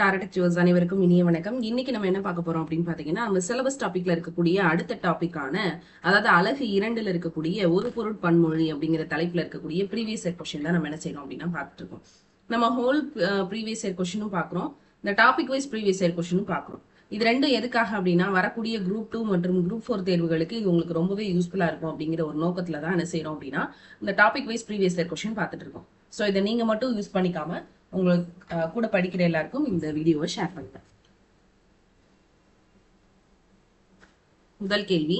டாரடக்டிவர்ஸ் அனைவருக்கும் இனிய வணக்கம். இன்னைக்கு நம்ம என்ன பார்க்க போறோம் அப்படின்னு பாத்தீங்கன்னா நம்ம சிலபஸ் டாபிக்ல இருக்கக்கூடிய அடுத்த டாபிக்கான அதாவது அழகு இரண்டுல இருக்கக்கூடிய ஒரு பொருள் பன்மொழி அப்படிங்கிற தலைப்புல இருக்கக்கூடிய ப்ரீவியஸ் இயர் கொஸ்டின் தான் நம்ம என்ன செய்யறோம் அப்படின்னா பார்த்துட்டு இருக்கோம். நம்ம ஹோல் ப்ரீவியஸ் இயர் கொஸ்டினும் பாக்குறோம் இந்த டாபிக் வைஸ் ப்ரீவியஸ் இயர் கொஸ்டினும் பார்க்குறோம். இது ரெண்டும் எதுக்காக அப்படின்னா வரக்கூடிய குரூப் டூ மற்றும் குரூப் ஃபோர் தேர்வுகளுக்கு இது உங்களுக்கு ரொம்பவே யூஸ்ஃபுல்லா இருக்கும் அப்படிங்கிற ஒரு நோக்கத்துல தான் என்ன செய்யறோம் அப்படின்னா இந்த topic wise previous year question பார்த்துட்டு இருக்கோம். ஸோ இதை நீங்க மட்டும் யூஸ் பண்ணிக்காம உங்களுக்கு கூட படிக்கிற எல்லாருக்கும் இந்த வீடியோவை ஷேர் பண்ணுறேன் முதல் கேள்வி.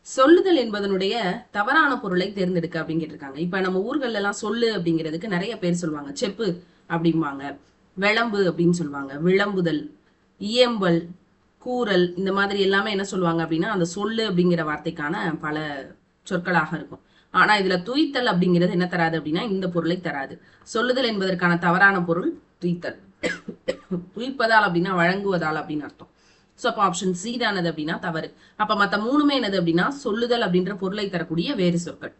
சொல்லுதல் என்பதனுடைய தவறான பொருளை தேர்ந்தெடுக்க அப்படின்னு கேட்டிருக்காங்க. இப்ப நம்ம ஊர்கள்ல எல்லாம் சொல்லு அப்படிங்கிறதுக்கு நிறைய பேர் சொல்லுவாங்க. செப்பு அப்படிம்பாங்க. விளம்பு அப்படின்னு சொல்லுவாங்க. விளம்புதல் இயம்பல் கூறல் இந்த மாதிரி எல்லாமே என்ன சொல்லுவாங்க அப்படின்னா அந்த சொல்லு அப்படிங்கிற வார்த்தைக்கான பல சொற்களாக இருக்கும். ஆனா இதுல துய்த்தல் அப்படிங்கிறது என்ன தராது அப்படின்னா இந்த பொருளை தராது. சொல்லுதல் என்பதற்கான தவறான பொருள் துய்த்தல். துய்ப்பதால் அப்படின்னா வழங்குவதால் அப்படின்னு அர்த்தம். ஸோ அப்போ ஆப்ஷன் சி தானது அப்படின்னா தவறு. அப்போ மற்ற மூணுமே என்னது அப்படின்னா சொல்லுதல் அப்படின்ற பொருளை தரக்கூடிய வேறு சொற்கள்.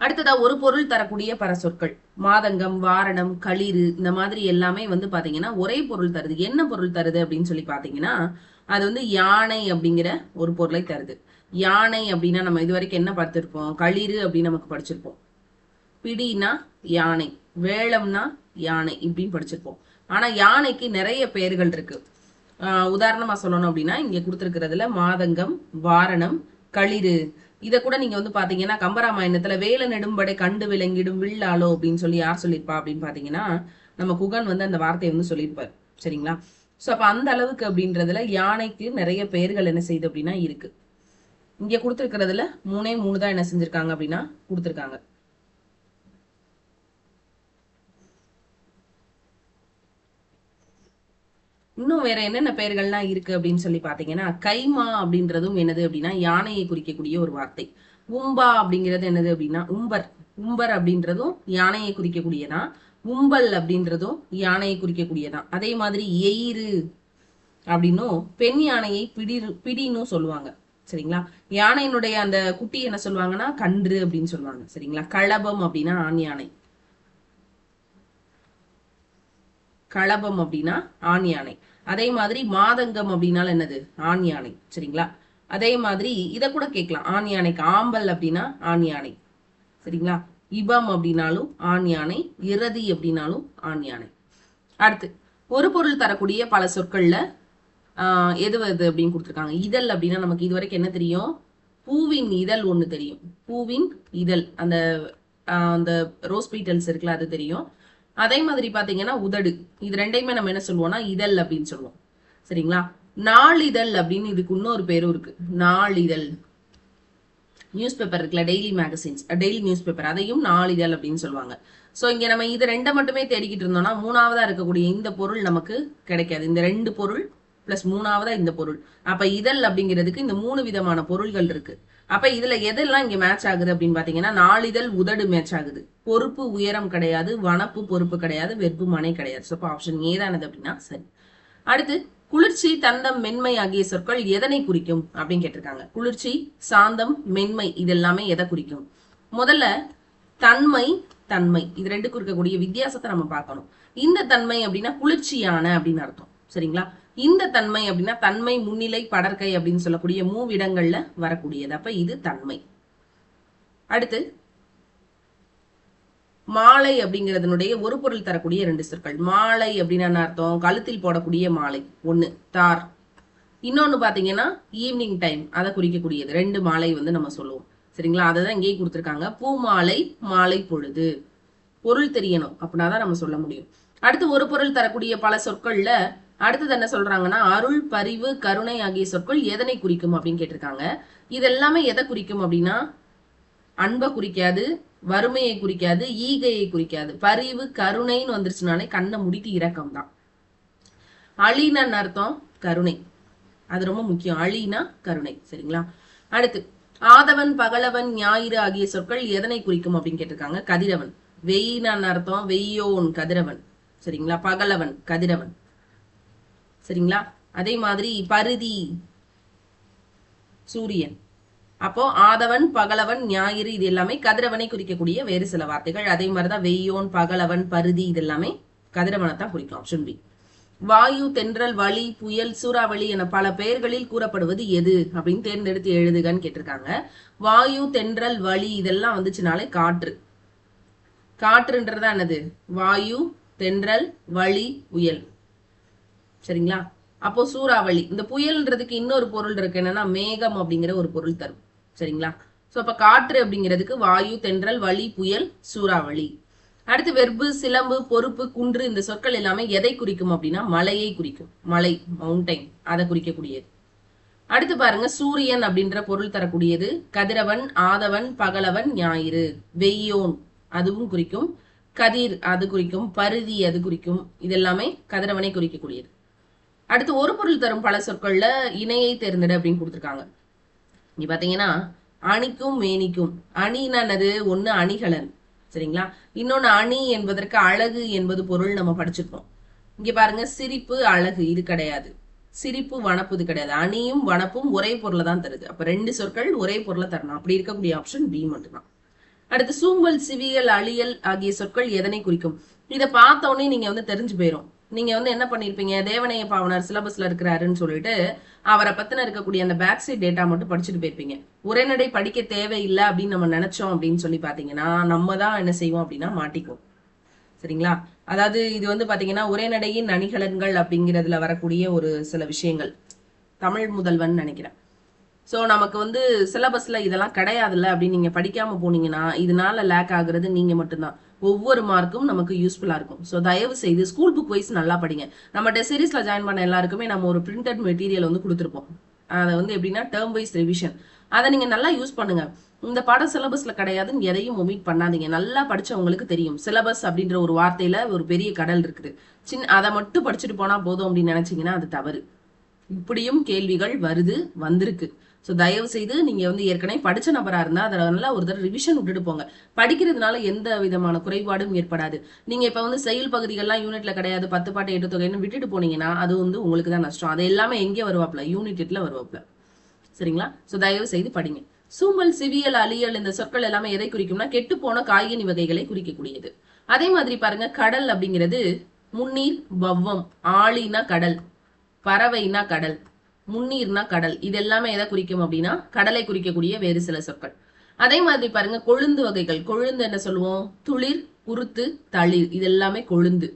அடுத்ததா ஒரு பொருள் தரக்கூடிய பர சொற்கள் மாதங்கம் வாரணம் களிறு இந்த மாதிரி எல்லாமே வந்து பாத்தீங்கன்னா ஒரே பொருள் தருது. என்ன பொருள் தருது அப்படின்னு சொல்லி பாத்தீங்கன்னா அது வந்து யானை அப்படிங்கிற ஒரு பொருளை தருது. யானை அப்படின்னா நம்ம இது வரைக்கும் என்ன பார்த்துருப்போம்? களிறு அப்படின்னு நமக்கு படிச்சிருப்போம். பிடினா யானை வேளம்னா யானை இப்படின்னு படிச்சிருப்போம். ஆனா யானைக்கு நிறைய பெயர்கள் இருக்கு. உதாரணமா சொல்லணும் அப்படின்னா இங்க கொடுத்துருக்கிறதுல மாதங்கம் வாரணம் களிறு. இதை கூட நீங்க வந்து பாத்தீங்கன்னா கம்பராமாயணத்துல வேல நெடும்படை கண்டு விளங்கிடும் வில்லாலோ அப்படின்னு சொல்லி யார் சொல்லியிருப்பா அப்படின்னு பாத்தீங்கன்னா நம்ம குகன் வந்து அந்த வார்த்தையை வந்து சொல்லியிருப்பார். சரிங்களா? சோ அப்ப அந்த அளவுக்கு அப்படின்றதுல யானைக்கு நிறைய பெயர்கள் என்ன செய்யுது அப்படின்னா இருக்கு. இங்க கொடுத்துருக்கிறதுல மூணே மூணு தான் என்ன செஞ்சிருக்காங்க அப்படின்னா கொடுத்துருக்காங்க. இன்னும் வேற என்னென்ன பெயர்கள்லாம் இருக்கு அப்படின்னு சொல்லி பாத்தீங்கன்னா கைமா அப்படின்றதும் என்னது அப்படின்னா யானையை குறிக்கக்கூடிய ஒரு வார்த்தை. உம்பா அப்படிங்கிறது என்னது அப்படின்னா உம்பர். உம்பர் அப்படின்றதும் யானையை குறிக்கக்கூடியதான் உம்பல் அப்படின்றதும் யானையை குறிக்கக்கூடியதான் அதே மாதிரி எயிறு அப்படின்னும் பெண் யானையை பிடி பிடின்னு சொல்லுவாங்க. சரிங்களா? யானையினுடைய அந்த குட்டி என்ன சொல்லுவாங்கன்னா கன்று அப்படின்னு சொல்லுவாங்க. சரிங்களா? களபம் அப்படின்னா ஆண் யானை. களபம் அப்படின்னா ஆண் யானை. அதே மாதிரி மாதங்கம் அப்படின்னால என்னது? ஆண் யானை. சரிங்களா? அதே மாதிரி இத கூட கேட்கலாம். ஆண் யானைக்கு ஆம்பல் அப்படின்னா ஆண் யானை. சரிங்களா? இபம் அப்படின்னாலும் ஆண் யானை இரதி அப்படின்னாலும் ஆண் யானை. அடுத்து ஒரு பொருள் தரக்கூடிய பல சொற்கள்ல எது எது அப்படின்னு கொடுத்துருக்காங்க. இதழ் அப்படின்னா நமக்கு இது வரைக்கும் என்ன தெரியும்? பூவின் இதழ் ஒன்று தெரியும். பூவின் இதழ். அந்த அந்த ரோஸ் பீட்டல்ஸ் இருக்குல்ல அது தெரியும். அதே மாதிரி பார்த்தீங்கன்னா உதடு. இது ரெண்டையுமே நம்ம என்ன சொல்லுவோம்னா இதழ் அப்படின்னு சொல்லுவோம். சரிங்களா? நாளிதழ் அப்படின்னு இதுக்கு இன்னொரு பேரும் இருக்கு. நாளிதழ். நியூஸ் பேப்பர் இருக்குல்ல daily magazines daily news paper அதையும் நாளிதழ் அப்படின்னு சொல்லுவாங்க. ஸோ இங்கே நம்ம இது ரெண்டை மட்டுமே தேடிக்கிட்டு இருந்தோம்னா மூணாவதாக இருக்கக்கூடிய இந்த பொருள் நமக்கு கிடைக்காது. இந்த ரெண்டு பொருள் பிளஸ் மூணாவதா இந்த பொருள். அப்ப இதழ் அப்படிங்கிறதுக்கு இந்த மூணு விதமான பொருள்கள் இருக்கு. அப்ப இதுல எதெல்லாம் இங்க மேட்ச் ஆகுது அப்படின்னு பாத்தீங்கன்னா நாளிதழ் உதடு மேட்ச் ஆகுது. பொறுப்பு உயரம் கிடையாது வனப்பு பொறுப்பு கிடையாது வெறுப்பு மனை கிடையாது. சோ ஆப்ஷன் ஏதானது அப்படின்னா சரி. அடுத்து குளிர்ச்சி தந்தம் மென்மை ஆகிய சொற்கள் எதனை குறிக்கும் அப்படின்னு கேட்டிருக்காங்க. குளிர்ச்சி சாந்தம் மென்மை இது எல்லாமே எதை குறிக்கும்? முதல்ல தன்மை தன்மை. இது ரெண்டுக்கும் இருக்கக்கூடிய வித்தியாசத்தை நம்ம பார்க்கணும். இந்த தன்மை அப்படின்னா குளிர்ச்சியான அப்படின்னு அர்த்தம். சரிங்களா? இந்த தன்மை அப்படின்னா தன்மை முன்னிலை படற்கை அப்படின்னு சொல்லக்கூடிய மூவிடங்கள்ல வரக்கூடியது. அப்ப இது தன்மை. அடுத்து மாலை அப்படிங்கிறதுனுடைய ஒரு பொருள் தரக்கூடிய ரெண்டு சொற்கள். மாலை அப்படின்னு அர்த்தம்? கழுத்தில் போடக்கூடிய மாலை. ஒண்ணு தார். இன்னொன்னு பாத்தீங்கன்னா ஈவினிங் டைம் அதை குறிக்கக்கூடியது. ரெண்டு மாலை வந்து நம்ம சொல்லுவோம். சரிங்களா? அதை தான் இங்கேயே கொடுத்துருக்காங்க. பூ மாலை மாலை பொழுது. பொருள் தெரியணும். அப்படின்னா தான் நம்ம சொல்ல முடியும். அடுத்து ஒரு பொருள் தரக்கூடிய பல சொற்கள்ல அடுத்தது என்ன சொல்றாங்கன்னா அருள் பரிவு கருணை ஆகிய சொற்கள் எதனை குறிக்கும் அப்படின்னு கேட்டிருக்காங்க. இது எல்லாமே எதை குறிக்கும் அப்படின்னா அன்பை குறிக்காது வறுமையை குறிக்காது ஈகையை குறிக்காது. பரிவு கருணைன்னு வந்துருச்சுனாலே கண்ணை முடித்து இரக்கம் தான். அழினன் அர்த்தம் கருணை. அது ரொம்ப முக்கியம். அழினா கருணை. சரிங்களா? அடுத்து ஆதவன் பகலவன் ஞாயிறு ஆகிய சொற்கள் எதனை குறிக்கும் அப்படின்னு கேட்டிருக்காங்க? கதிரவன். வெயினான் அர்த்தம் வெய்யோன் கதிரவன். சரிங்களா? பகலவன் கதிரவன். சரிங்களா? அதே மாதிரி பருதி சூரியன். அப்போ ஆதவன் பகலவன் ஞாயிறு இது எல்லாமே கதிரவனை குறிக்கக்கூடிய வேறு சில வார்த்தைகள். அதே மாதிரிதான் வெய்யோன் பகலவன் பருதி இது எல்லாமே கதிரவனை தான் குறிக்கும் ஆப்ஷன் பி வாயு தென்றல் வழி புயல் சூறாவளி என பல பெயர்களில் கூறப்படுவது எது அப்படின்னு தேர்ந்தெடுத்து எழுதுகன்னு கேட்டிருக்காங்க. வாயு தென்றல் வழி இதெல்லாம் வந்துச்சுனாலே காற்று. காற்றுன்றதா என்னது? வாயு தென்றல் வழி புயல். சரிங்களா? அப்போ சூறாவளி இந்த புயல்ன்றதுக்கு இன்னொரு பொருள் இருக்கு. என்னன்னா மேகம் அப்படிங்கிற ஒரு பொருள் தரும். சரிங்களா? சோ அப்ப காற்று அப்படிங்கிறதுக்கு வாயு தென்றல் வலி புயல் சூறாவளி. அடுத்து வெர்பு சிலம்பு பொறுப்பு குன்று இந்த சொற்கள் எல்லாமே எதை குறிக்கும் அப்படின்னா மலையை குறிக்கும். மலை மவுண்டைன் அதை குறிக்கக்கூடியது. அடுத்து பாருங்க சூரியன் அப்படின்ற பொருள் தரக்கூடியது. கதிரவன் ஆதவன் பகலவன் ஞாயிறு. வெய்யோன் அதுவும் குறிக்கும். கதிர் அது குறிக்கும். பருதி அது குறிக்கும். இதெல்லாமே கதிரவனை குறிக்கக்கூடியது. அடுத்து ஒரு பொருள் தரும் பல சொற்கள்ல இணையை தேர்ந்தெடு அப்படின்னு கொடுத்துருக்காங்க. இங்க பாத்தீங்கன்னா அணிக்கும் மேனிக்கும். அணின்னா என்னது? ஒண்ணு அணிகலன். சரிங்களா? இன்னொன்னு அணி என்பதற்கு அழகு என்பது பொருள் நம்ம படிச்சிருக்கோம். இங்க பாருங்க சிரிப்பு அழகு இது கிடையாது. சிரிப்பு வனப்பு இது கிடையாது. அணியும் வனப்பும் ஒரே பொருளை தான் தருது. அப்ப ரெண்டு சொற்கள் ஒரே பொருளை தரணும். அப்படி இருக்கக்கூடிய ஆப்ஷன் பி மட்டும்தான். அடுத்து சூம்பல் சிவியல் அழியல் ஆகிய சொற்கள் எதனை குறிக்கும்? இதை பார்த்தோன்னே நீங்க வந்து தெரிஞ்சு போயிரும். நீங்க வந்து என்ன பண்ணிருப்பீங்க? தேவனைய பாவனர் சிலபஸ்ல இருக்கிறாருன்னு சொல்லிட்டு அவரை பத்தின இருக்கக்கூடிய அந்த பேக் சைட் டேட்டா மட்டும் படிச்சுட்டு போயிருப்பீங்க. உரைநடை படிக்க தேவையில்லை அப்படின்னு நம்ம நினைச்சோம் அப்படின்னு சொல்லி பாத்தீங்கன்னா நம்ம தான் என்ன செய்வோம் அப்படின்னா மாட்டிக்குவோம். சரிங்களா? அதாவது இது வந்து பாத்தீங்கன்னா உரைநடையின் அணிகலன்கள் அப்படிங்கிறதுல வரக்கூடிய ஒரு சில விஷயங்கள். தமிழ் முதல்வன் நினைக்கிறேன். சோ நமக்கு வந்து சிலபஸ்ல இதெல்லாம் கிடையாதுல்ல அப்படின்னு நீங்க படிக்காம போனீங்கன்னா இதனால லேக் ஆகுறது நீங்க மட்டும்தான். ஒவ்வொரு மார்க்கும் நமக்கு யூஸ்ஃபுல்லாக இருக்கும். ஸோ தயவு செய்து ஸ்கூல் புக் வைஸ் நல்லா படிங்க. நம்ம டெசரிஸில் ஜாயின் பண்ண எல்லாருக்குமே நம்ம ஒரு பிரிண்டட் மெட்டீரியல் வந்து கொடுத்துருப்போம். அதை வந்து எப்படின்னா டேர்ம் வைஸ் ரிவிஷன் அதை நீங்கள் நல்லா யூஸ் பண்ணுங்க. இந்த பாடம் சிலபஸ்ல கிடையாதுன்னு எதையும் ஒமிட் பண்ணாதீங்க. நல்லா படிச்சவங்களுக்கு தெரியும். சிலபஸ் அப்படின்ற ஒரு வார்த்தையில ஒரு பெரிய கடல் இருக்குது. சின்ன அதை மட்டும் படிச்சுட்டு போனா போதும் அப்படின்னு நினைச்சீங்கன்னா அது தவறு. இப்படியும் கேள்விகள் வருது வந்திருக்கு. ஸோ தயவு செய்து நீங்கள் வந்து ஏற்கனவே படிச்ச நபராக இருந்தால் அதை நல்லா ஒரு தடவை ரிவிஷன் விட்டுட்டு போங்க. படிக்கிறதுனால எந்த விதமான குறைபாடும் ஏற்படாது. நீங்கள் இப்போ வந்து செயல் பகுதிகள்லாம் யூனிட்ல கிடையாது பத்து பாட்டு எட்டு தொகைன்னு விட்டுட்டு போனீங்கன்னா அது வந்து உங்களுக்கு தான் நஷ்டம். அது எல்லாமே எங்கே வருவாப்ல யூனிட் எட்டில் வருவாப்ல சரிங்களா? ஸோ தயவு செய்து படிங்க. சூம்பல் சிவியல் அலியல் இந்த சொற்கள் எல்லாமே எதை குறிக்கும்னா கெட்டு போன காய்கனி வகைகளை குறிக்கக்கூடியது. அதே மாதிரி பாருங்க கடல் அப்படிங்கிறது முன்னீர் வவ்வம் ஆளினா கடல் பறவைனா கடல். முன்னீர்னா கடல். இது எல்லாமே எதை குறிக்கும் அப்படின்னா கடலை குறிக்கக்கூடிய வேறு சில சொற்கள். அதே மாதிரி பாருங்க கொழுந்து வகைகள். கொழுந்து என்ன சொல்லுவோம்? துளிர் குருத்து தளிர். இது எல்லாமே கொழுந்து.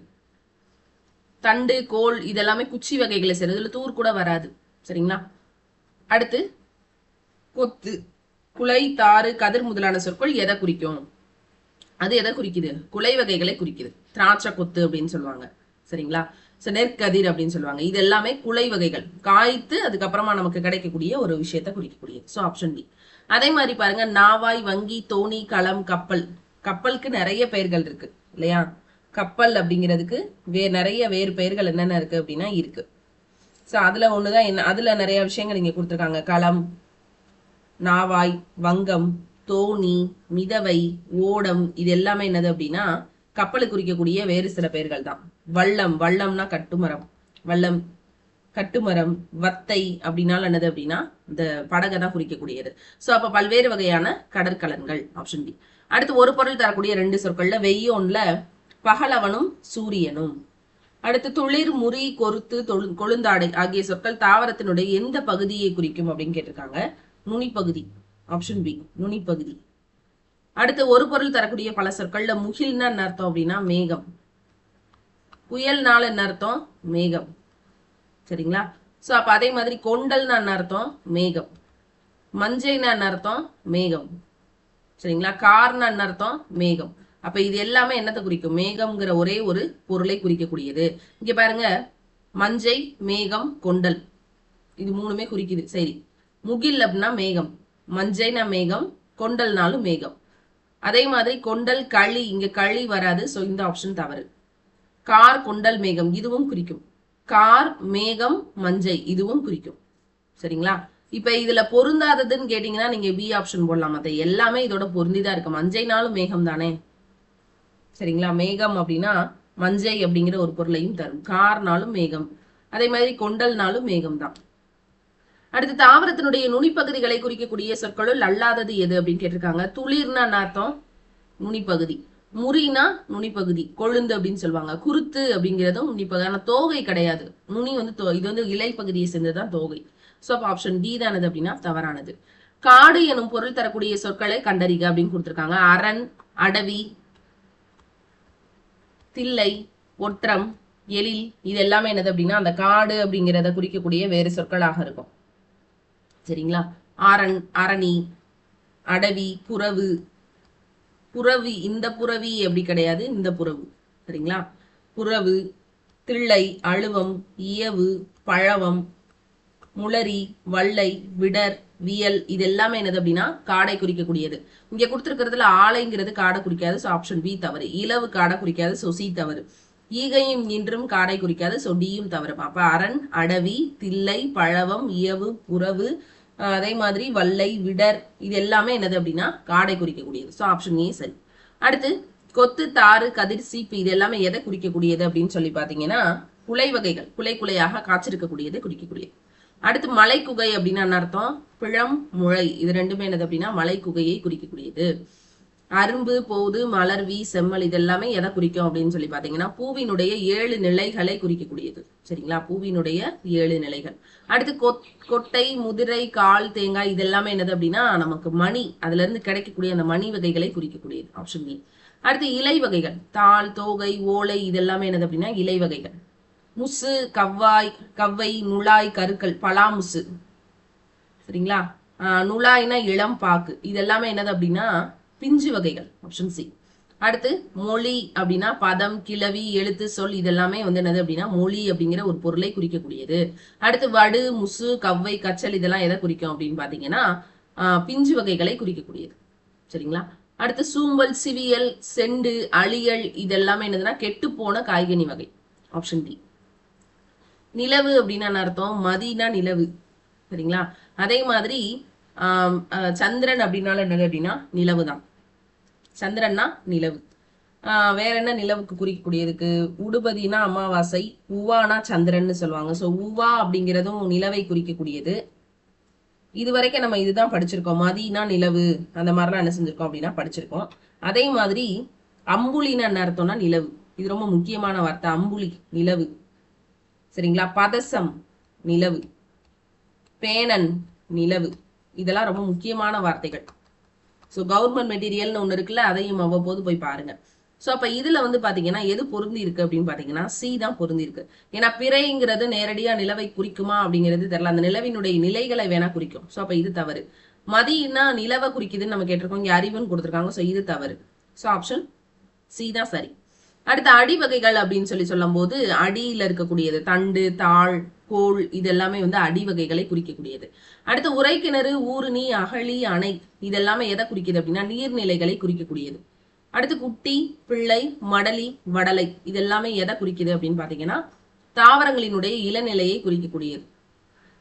தண்டு கோல் இதெல்லாமே குச்சி வகைகளை சேரும் இதுல தூர் கூட வராது. சரிங்களா? அடுத்து கொத்து. குலை தாறு கதிர் முதலான சொற்கள் எதை குறிக்கும்? அது எதை குறிக்குது? குலை வகைகளை குறிக்குது. திராட்சை கொத்து அப்படின்னு சொல்லுவாங்க. சரிங்களா? நெற்கதிர் அப்படின்னு சொல்லுவாங்க. இது எல்லாமே குலை வகைகள். காய்த்து அதுக்கப்புறமா நமக்கு கிடைக்கக்கூடிய ஒரு விஷயத்த குறிக்கக்கூடிய ஸோ ஆப்ஷன் டி அதே மாதிரி பாருங்க நாவாய் வங்கி தோணி களம் கப்பல். கப்பலுக்கு நிறைய பெயர்கள் இருக்கு இல்லையா? கப்பல் அப்படிங்கிறதுக்கு வே நிறைய வேறு பெயர்கள் என்னென்ன இருக்கு அப்படின்னா இருக்கு. ஸோ அதுல ஒண்ணுதான் என்ன அதுல நிறைய விஷயங்கள் இங்க கொடுத்துருக்காங்க. களம் நாவாய் வங்கம் தோணி மிதவை ஓடம் இது எல்லாமே என்னது அப்படின்னா கப்பலை குறிக்கக்கூடிய வேறு சில பெயர்கள் தான் வள்ளம் வள்ளம்னா கட்டுமரம். வள்ளம் கட்டுமரம் வத்தை அப்படின்னா என்னது அப்படின்னா இந்த படகை தான் குறிக்கக்கூடியது. சோ அப்ப பல்வேறு வகையான கடற்கலன்கள் ஆப்ஷன் டி அடுத்து ஒரு பொருள் தரக்கூடிய ரெண்டு சொற்கள்ல வெய்யோன்ல பகலவனும் சூரியனும். அடுத்து துளிர் முறி கொருத்து தொழு- கொழுந்தாடை ஆகிய சொற்கள் தாவரத்தினுடைய எந்த பகுதியை குறிக்கும் அப்படின்னு கேட்டிருக்காங்க? நுனிப்பகுதி ஆப்ஷன் பி நுனிப்பகுதி. அடுத்து ஒரு பொருள் தரக்கூடிய பல சொற்கள்ல முகில்னா என்ன அர்த்தம் அப்படின்னா மேகம். புயல்னால என்ன அர்த்தம்? மேகம். சரிங்களா? சோ அப்ப அதே மாதிரி கொண்டல்னா என்ன அர்த்தம்? மேகம். மஞ்சைனா என்ன அர்த்தம்? மேகம். சரிங்களா? கார்னா என்ன அர்த்தம்? மேகம். அப்ப இது எல்லாமே என்னத்தை குறிக்கும்? மேகம்ங்கிற ஒரே ஒரு பொருளை குறிக்கக்கூடியது. இங்க பாருங்க. மஞ்சை மேகம் கொண்டல். இது மூணுமே குறிக்குது. சரி. முகில் அப்படின்னா மேகம். மஞ்சைனா மேகம் கொண்டல்னாலும் மேகம். அதே மாதிரி கொண்டல் களி இங்க களி வராது. சோ இந்த ஆப்ஷன் தவறு. கார் கொண்டல் மேகம் இதுவும் குறிக்கும். கார் மேகம் மஞ்சை இதுவும் குறிக்கும். சரிங்களா? இப்ப இதுல பொருந்தாததுன்னு கேட்டீங்கன்னா நீங்க பி ஆப்ஷன் போடலாம். மத்த எல்லாமே இதோட பொருந்திதான் இருக்கு. மஞ்சைனாலும் மேகம் தானே? சரிங்களா? மேகம் அப்படின்னா மஞ்சை அப்படிங்கிற ஒரு பொருளையும் தரும். கார்னாலும் மேகம். அதே மாதிரி கொண்டல்னாலும் மேகம் தான். அடுத்து தாவரத்தினுடைய நுனிப்பகுதிகளை குறிக்கக்கூடிய சொற்களுள் அல்லாதது எது அப்படின்னு கேட்டிருக்காங்க. துளிர்னா என்ன அர்த்தம்? நுனிப்பகுதி. முறினா நுனிப்பகுதி. கொழுந்து அப்படின்னு சொல்லுவாங்க. குருத்து அப்படிங்கிறதும் நுனிப்பகுதி. ஆனா தோகை கிடையாது. நுனி வந்து தோ- இது வந்து இலை பகுதியை சேர்ந்ததுதான் தோகை. ஸோ அப்போ ஆப்ஷன் டி தானது அப்படின்னா தவறானது. காடு எனும் பொருள் தரக்கூடிய சொற்களை கண்டறிக அப்படின்னு கொடுத்துருக்காங்க. அரண் அடவி தில்லை ஒற்றம் எழில் இது எல்லாமே என்னது அப்படின்னா அந்த காடு அப்படிங்கிறத குறிக்கக்கூடிய வேறு சொற்களாக இருக்கும். சரிங்களா? ஆரண் அரணி அடவி புறவு. புறவி இந்த புறவி எப்படி கிடையாது? இந்த புறவு. சரிங்களா? புறவு தில்லை அழுவம் இயவு பழவம் முளரி வள்ளை விடர் வியல் இது எல்லாமே என்னது அப்படின்னா காடை குறிக்கக்கூடியது. இங்க கொடுத்துருக்கிறதுல ஆலைங்கிறது காடை குறிக்காது ஸோ ஆப்ஷன் பி தவறு. இலவு காடை குறிக்காது ஸோ சி தவறு. ஈகையும் இன்றும் காடை குறிக்காது ஸோ டியும் தவறு அப்ப அரண் அடவி தில்லை பழவம் இயவு புறவு அதே மாதிரி வல்லை விடர் இது எல்லாமே என்னது அப்படின்னா காடை குறிக்கக்கூடியது. ஸோ ஆப்ஷன் ஏ சரி. அடுத்து கொத்து தாறு கதிர் சீப்பு இது எல்லாமே எதை குறிக்கக்கூடியது அப்படின்னு சொல்லி பார்த்தீங்கன்னா குலை வகைகள் குலை குலையாக காய்ச்சிருக்கக்கூடியது குறிக்கக்கூடியது. அடுத்து மலை குகை அப்படின்னா என்ன அர்த்தம்? பிழம் முளை இது ரெண்டுமே என்னது அப்படின்னா மலை குகையை குறிக்கக்கூடியது. அரும்பு போது மலர்வி செம்மல் இதெல்லாமே எதை குறிக்கும் அப்படின்னு சொல்லி பாத்தீங்கன்னா பூவினுடைய ஏழு நிலைகளை குறிக்கக்கூடியது. சரிங்களா? பூவினுடைய ஏழு நிலைகள். அடுத்து கொத் கொட்டை முதிரை கால் தேங்காய் இதெல்லாமே என்னது அப்படின்னா நமக்கு மணி அதுல இருந்து கிடைக்கக்கூடிய அந்த மணி வகைகளை குறிக்கக்கூடியது. ஆப்ஷன் பி அடுத்து இலை வகைகள். தாள் தோகை ஓலை இதெல்லாமே என்னது அப்படின்னா இலை வகைகள். முசு கவ்வாய் கவ்வை நுழாய் கருக்கள் பலாமுசு. சரிங்களா? ஆஹ் நுழாய்னா இளம் பாக்கு. இதெல்லாமே என்னது அப்படின்னா பிஞ்சு வகைகள் ஆப்ஷன் சி அடுத்து மொழி அப்படின்னா பதம் கிளவி எழுத்து சொல் இதெல்லாமே வந்து என்னது அப்படின்னா மொழி அப்படிங்கிற ஒரு பொருளை குறிக்கக்கூடியது. அடுத்து வடு முசு கவ்வை கச்சல் இதெல்லாம் எதை குறிக்கும் அப்படின்னு பாத்தீங்கன்னா ஆஹ் பிஞ்சு வகைகளை குறிக்கக்கூடியது. சரிங்களா? அடுத்து சூம்பல் சிவியல் செண்டு அழியல் இதெல்லாமே என்னதுன்னா கெட்டு போன காய்கனி வகை ஆப்ஷன் டி நிலவு அப்படின்னா என்ன அர்த்தம்? மதினா நிலவு. சரிங்களா? அதே மாதிரி சந்திரன் அப்படின்னால என்னது அப்படின்னா நிலவு தான் சந்திரன்னா நிலவு. வேற என்ன நிலவுக்கு குறிக்கக்கூடியதுக்கு? உடுபதினா அமாவாசை உவானா சந்திரன்னு சொல்லுவாங்க. ஸோ உவா அப்படிங்கிறதும் நிலவை குறிக்கக்கூடியது. இது வரைக்கும் நம்ம இதுதான் படிச்சிருக்கோம். மதினா நிலவு அந்த மாதிரிலாம் என்ன செஞ்சிருக்கோம் அப்படின்னா படிச்சிருக்கோம். அதே மாதிரி அம்புலின்னு என்ன அர்த்தம்னா நிலவு. இது ரொம்ப முக்கியமான வார்த்தை. அம்புலி நிலவு. சரிங்களா? பதசம் நிலவு. பேனன் நிலவு. இதெல்லாம் ரொம்ப முக்கியமான வார்த்தைகள். ஸோ கவர்மெண்ட் மெட்டீரியல்னு ஒன்று இருக்குல்ல அதையும் அவ்வப்போது போய் பாருங்க. ஸோ அப்போ இதில் வந்து பார்த்தீங்கன்னா எது பொருந்தி இருக்கு அப்படின்னு பார்த்தீங்கன்னா சி தான் பொருந்தி இருக்கு. ஏன்னா பிறைங்கிறது நேரடியாக நிலவை குறிக்குமா அப்படிங்கிறது தெரியல. அந்த நிலவினுடைய நிலைகளை வேணா குறிக்கும். ஸோ அப்போ இது தவறு. மதினா நிலவை குறிக்குதுன்னு நம்ம கேட்டிருக்கோம். இங்கே அறிவுன்னு கொடுத்துருக்காங்க. ஸோ இது தவறு. ஸோ ஆப்ஷன் சி தான் சரி. அடுத்த அடி வகைகள் அப்படின்னு சொல்லி சொல்லும்போது அடியில இருக்கக்கூடியது தண்டு தாள் கோள் இதெல்லாமே வந்து அடி வகைகளை குறிக்கக்கூடியது. அடுத்து உரைக்கிணறு ஊருணி அகழி அணை இதெல்லாமே எதை குறிக்கிது அப்படின்னா நீர்நிலைகளை குறிக்கக்கூடியது. அடுத்து குட்டி பிள்ளை மடலி வடலை இதெல்லாமே எதை குறிக்குது அப்படின்னு பாத்தீங்கன்னா தாவரங்களினுடைய இளநிலையை குறிக்கக்கூடியது.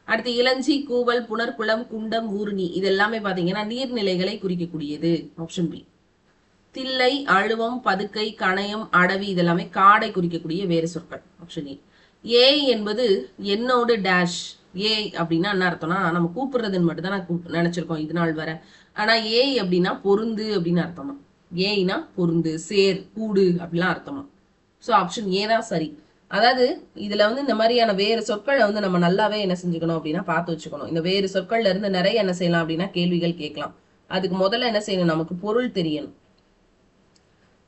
அடுத்து இளஞ்சி கூவல் புனர்குளம் குண்டம் ஊருணி இதெல்லாமே பார்த்தீங்கன்னா பாத்தீங்கன்னா நீர்நிலைகளை குறிக்கக்கூடியது ஆப்ஷன் பி. தில்லை அழுவம் பதுக்கை கணயம் அடவி இதெல்லாமே காடை குறிக்கக்கூடிய வேறு சொற்கள் ஆப்ஷன் ஏ ஏ என்பது என்னோடு டேஷ் ஏ அப்படின்னா என்ன அர்த்தம்னா நம்ம கூப்பிடுறதுன்னு மட்டும் தான் நினைச்சிருக்கோம் இது நாள் வர. ஆனா ஏ அப்படின்னா பொருந்து அப்படின்னு அர்த்தமா? ஏய்னா பொருந்து சேர் கூடு அப்படிலாம் அர்த்தமா? ஸோ ஆப்ஷன் ஏ தான் சரி. அதாவது இதுல வந்து இந்த மாதிரியான வேறு சொற்களை வந்து நம்ம நல்லாவே என்ன செஞ்சுக்கணும் அப்படின்னா பார்த்து வச்சுக்கணும். இந்த வேறு சொற்கள்ல இருந்து நிறைய என்ன செய்யலாம் அப்படின்னா கேள்விகள் கேட்கலாம். அதுக்கு முதல்ல என்ன செய்யணும்? நமக்கு பொருள் தெரியணும்.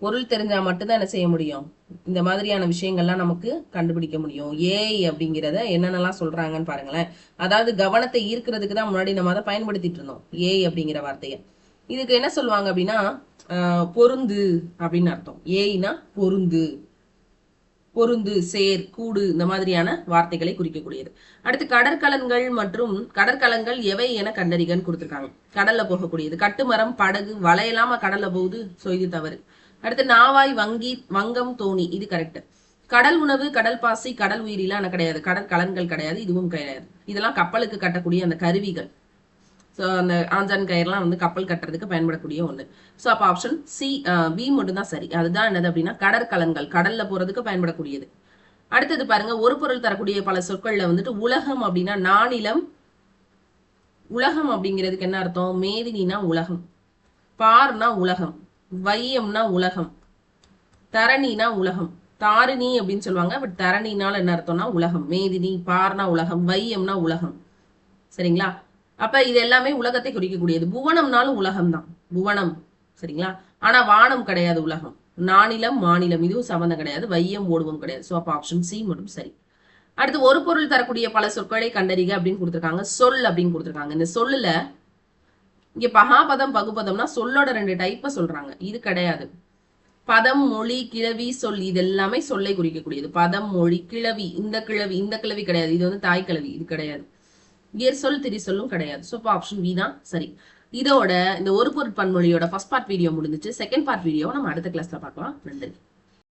பொருள் தெரிஞ்சா மட்டும்தான் என்ன செய்ய முடியும்? இந்த மாதிரியான விஷயங்கள்லாம் நமக்கு கண்டுபிடிக்க முடியும். ஏஐ அப்படிங்கிறத என்னென்னலாம் சொல்றாங்கன்னு பாருங்களேன். அதாவது கவனத்தை ஈர்க்கிறதுக்கு தான் முன்னாடி நம்ம அதை பயன்படுத்திட்டு இருந்தோம். ஏஐ அப்படிங்கிற வார்த்தையை. இதுக்கு என்ன சொல்லுவாங்க அப்படின்னா ஆஹ், பொருந்து அப்படின்னு அர்த்தம். ஏய்னா பொருந்து. பொருந்து சேர் கூடு இந்த மாதிரியான வார்த்தைகளை குறிக்கக்கூடியது. அடுத்து கடற்கலன்கள் மற்றும் கடற்கலங்கள் எவை என கண்டறிகன்னு கொடுத்துருக்காங்க. கடல்ல போகக்கூடியது. கட்டுமரம் படகு வலையலாம கடல்ல போகுது. சோ இது தவறு. அடுத்து நாவாய் வங்கி வங்கம் தோணி இது கரெக்ட் கடல் உணவு கடல் பாசி கடல் உயிரிலாம் எனக்கு கிடையாது. கடற்கலன்கள் கிடையாது இதுவும் கிடையாது. இதெல்லாம் கப்பலுக்கு கட்டக்கூடிய அந்த கருவிகள். ஸோ அந்த ஆஞ்சான் கயிறுலாம் வந்து கப்பல் கட்டுறதுக்கு பயன்படக்கூடிய ஒன்று ஸோ அப்போ ஆப்ஷன் சி பி மட்டும் தான் சரி. அதுதான் என்னது அப்படின்னா கடற்கலன்கள். கடல்ல போறதுக்கு பயன்படக்கூடியது. அடுத்தது பாருங்க ஒரு பொருள் தரக்கூடிய பல சொற்கள்ல வந்துட்டு உலகம் அப்படின்னா நானிலம். உலகம் அப்படிங்கிறதுக்கு என்ன அர்த்தம்? மேதினா உலகம். பார்னா உலகம். வையம்னா உலகம். தரணினா உலகம். தாரிணி அப்படின்னு சொல்லுவாங்க. பட் தரணினால என்ன அர்த்தம்னா உலகம். மேதினி பார்னா உலகம். வையம்னா உலகம். சரிங்களா? அப்ப இது எல்லாமே உலகத்தை குறிக்கக்கூடியது. புவனம்னாலும் உலகம் தான் புவனம். சரிங்களா? ஆனா வானம் கிடையாது உலகம். நானிலம் மாநிலம் இதுவும் சம்பந்தம் கிடையாது. வையம் ஓடுவம் கிடையாது. ஸோ அப்போ ஆப்ஷன் சி மட்டும் சரி. அடுத்து ஒரு பொருள் தரக்கூடிய பல சொற்களை கண்டறிக அப்படின்னு கொடுத்துருக்காங்க. சொல் அப்படின்னு கொடுத்துருக்காங்க. இந்த சொல்லுல இங்க பகாபதம் பகுபதம்னா சொல்லோட ரெண்டு டைப்பை சொல்றாங்க. இது கிடையாது. பதம் மொழி கிழவி சொல் இது எல்லாமே சொல்லை குறிக்கக்கூடியது. பதம் மொழி கிழவி இந்த கிழவி இந்த கிழவி கிடையாது. இது வந்து தாய் கிழவி இது கிடையாது. இயர் சொல் திரி சொல்லும் கிடையாது. ஸோ ஆப்ஷன் வி தான். சரி. இதோட இந்த ஒரு பொருட்பன்மொழியோட ஃபர்ஸ்ட் பார்ட் வீடியோ முடிஞ்சிச்சு. செகண்ட் பார்ட் வீடியோ நம்ம அடுத்த கிளாஸ்ல பார்க்கலாம். நன்றி.